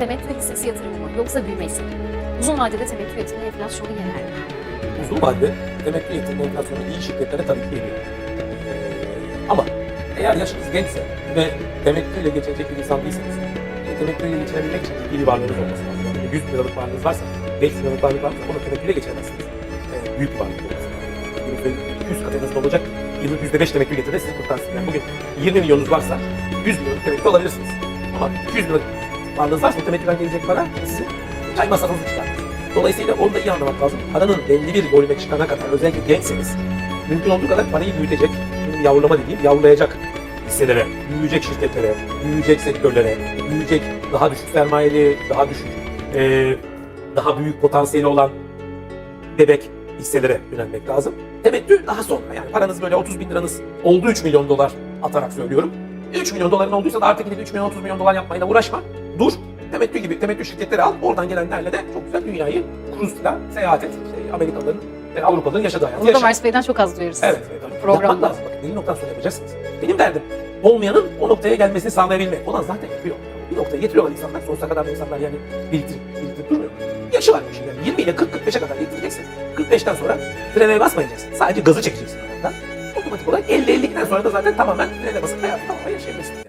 Temettü hissesi yatırımı mı yoksa büyümesi mi? Uzun vadede temettü yatırımı enflasyonu yener mi? Uzun vadede temettü yatırımı enflasyonu iyi şirketlere tabii ki geliyor. Ee, ama eğer yaşınız gençse ve temettüyle geçecek bir insan değilseniz, e, temettüyle geçirebilmek için bir varlığınız olması lazım. Yani 100 bin liralık varlığınız varsa, 5 bin liralık varlık varsa onu temettüyle geçiremezsiniz. Ee, büyük bir varlık olması lazım. Günümüzde 200 kat en azından olacak. Yıllık %5 temettü getirir sizi kurtarsın. Yani bugün 20 milyonunuz varsa 100 milyonluk temettü alabilirsiniz. Ama 200 liralık varlığınız varsa o temettüden gelecek para sizin çay masrafınızı çıkartır. Dolayısıyla onu da iyi anlamak lazım. Paranın belli bir volüme çıkana kadar özellikle gençseniz mümkün olduğu kadar parayı büyütecek, şimdi yavrulama dediğim yavrulayacak hisselere, büyüyecek şirketlere, büyüyecek sektörlere, büyüyecek daha düşük sermayeli, daha düşük, eee, daha büyük potansiyeli olan bebek hisselere yönelmek lazım. Temettü daha sonra yani paranız böyle 30 bin liranız oldu 3 milyon dolar atarak söylüyorum. 3 milyon doların olduysa da artık gidip 3 milyon 30 milyon dolar yapmayla uğraşma. Dur. Temettü gibi temettü şirketleri al. Oradan gelenlerle de çok güzel dünyayı kruzla seyahat et. İşte Amerikalıların ve Avrupalıların yaşadığı hayatı Bunu da yaşa. Mars Bey'den çok az duyuyoruz. Evet. evet. Programda. Yapmak lazım. Bakın belli noktadan sonra yapacaksınız. Benim derdim olmayanın o noktaya gelmesini sağlayabilmek. Olan zaten yapıyor. Bir noktaya getiriyorlar insanlar. Sonsuza kadar da insanlar yani biriktirip, biriktirip durmuyor. Yaşı var bu işin yani. 20 ile 40-45'e kadar getireceksin. 45'ten sonra frene basmayacaksın. Sadece gazı çekeceksin aradan. Otomatik olarak 50-52'den sonra da zaten tamamen frene basıp hayatı tamamen yaşayabilirsin. Yani.